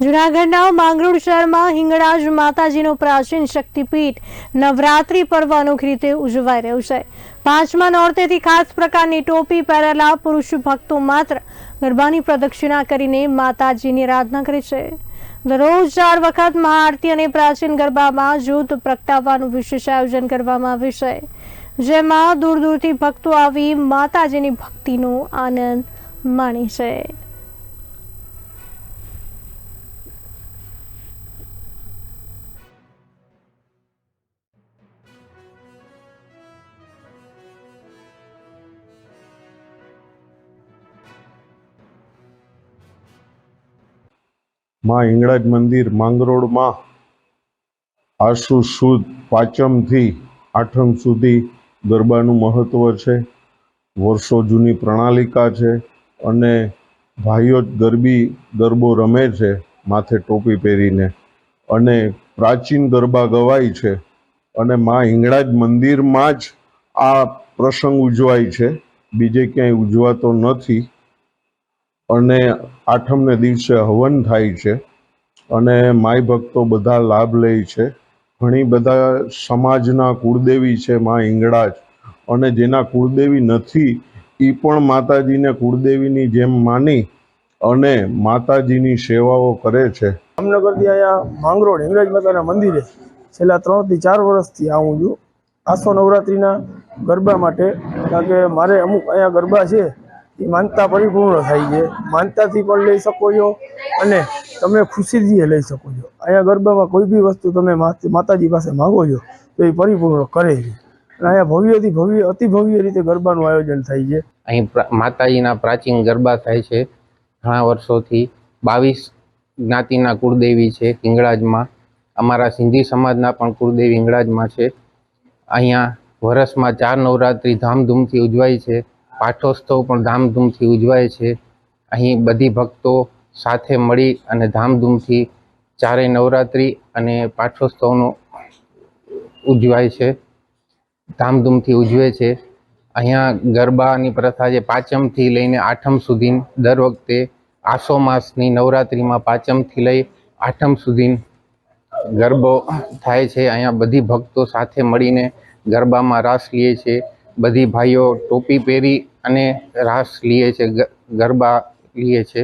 જૂનાગઢના માંગરોળ શહેરમાં હિંગળાજ માતાજીનું પ્રાચીન શક્તિપીઠ નવરાત્રી પર્વ અનોખી રીતે ઉજવાઈ રહ્યું છે. પાંચમા નોરતેથી ખાસ પ્રકારની ટોપી પહેરેલા પુરુષ ભક્તો માત્ર ગરબાની પ્રદક્ષિણા કરીને માતાજીની આરાધના કરે છે. દરરોજ ચાર વખત મહાઆરતી અને પ્રાચીન ગરબામાં જૂથ પ્રગટાવવાનું વિશેષ આયોજન કરવામાં આવ્યું છે. જેમાં દૂર દૂરથી ભક્તો આવી માતાજીની ભક્તિનો આનંદ માણે છે. માં હિંગળાજ મંદિર માંગરોળમાં આશુ સુદ પાંચમથી આઠમ સુધી ગરબાનું મહત્ત્વ છે. વર્ષો જૂની પ્રણાલિકા છે અને ભાઈઓ ગરબી, ગરબો રમે છે માથે ટોપી પહેરીને. અને પ્રાચીન ગરબા ગવાય છે અને માં હિંગળાજ મંદિરમાં જ આ પ્રસંગ ઉજવાય છે. બીજે ક્યાંય ઉજવાતો નથી. અને આઠમને દિવસે હવન થાય છે અને માય ભક્તો બધા લાભ લે છે. ઘણી બધા સમાજના કુળદેવી છે મા હિંગળાજ અને જેના કુળદેવી નથી એ પણ માતાજીને કુળદેવીની જેમ માની અને માતાજીની સેવાઓ કરે છે. જામનગરથી અહીંયા માંગરોળ હિંગળાજ માતાના મંદિરે છેલ્લા ત્રણથી ચાર વર્ષથી આવું છું. આસો નવરાત્રિના ગરબા માટે, કારણ કે મારે અમુક અહીંયા ગરબા છે એ માનતા પરિપૂર્ણ થાય છે. માનતાથી પણ લઈ શકો છો અને તમે ખુશીથી લઈ શકો છો. અહીંયા ગરબામાં કોઈ બી વસ્તુ તમે માત- માતાજી પાસે માગો છો, તો એ પરિપૂર્ણ કરે છે. અને અહીંયા ભવ્યથી ભવ્ય, અતિ ભવ્ય રીતે ગરબાનું આયોજન થાય છે. અહીં માતાજીના પ્રાચીન ગરબા થાય છે. ઘણા વર્ષોથી બાવીસ જ્ઞાતિના કુળદેવી છે હિંગળાજમાં અમારા સિંધી સમાજના પણ કુળદેવી હિંગળાજમાં છે. અહીંયા વર્ષમાં ચાર નવરાત્રિ ધામધૂમથી ઉજવાય છે. પાઠોત્સવ પણ ધામધૂમથી ઉજવાય છે. અહીં બધી ભક્તો સાથે મળી અને ધામધૂમથી ચારેય નવરાત્રિ અને પાઠોત્સવનો ઉજવાય છે. ધામધૂમથી ઉજવે છે. અહીંયા ગરબાની પ્રથા જે પાંચમથી લઈને આઠમ સુધી દર વખતે આસો માસની નવરાત્રિમાં પાંચમથી લઈ આઠમ સુધી ગરબો થાય છે. અહીંયા બધી ભક્તો સાથે મળીને ગરબામાં રાસ લીએ છે. બધી ભાઈઓ ટોપી પહેરી અને રાસ લે છે ગરબા લીએ છે.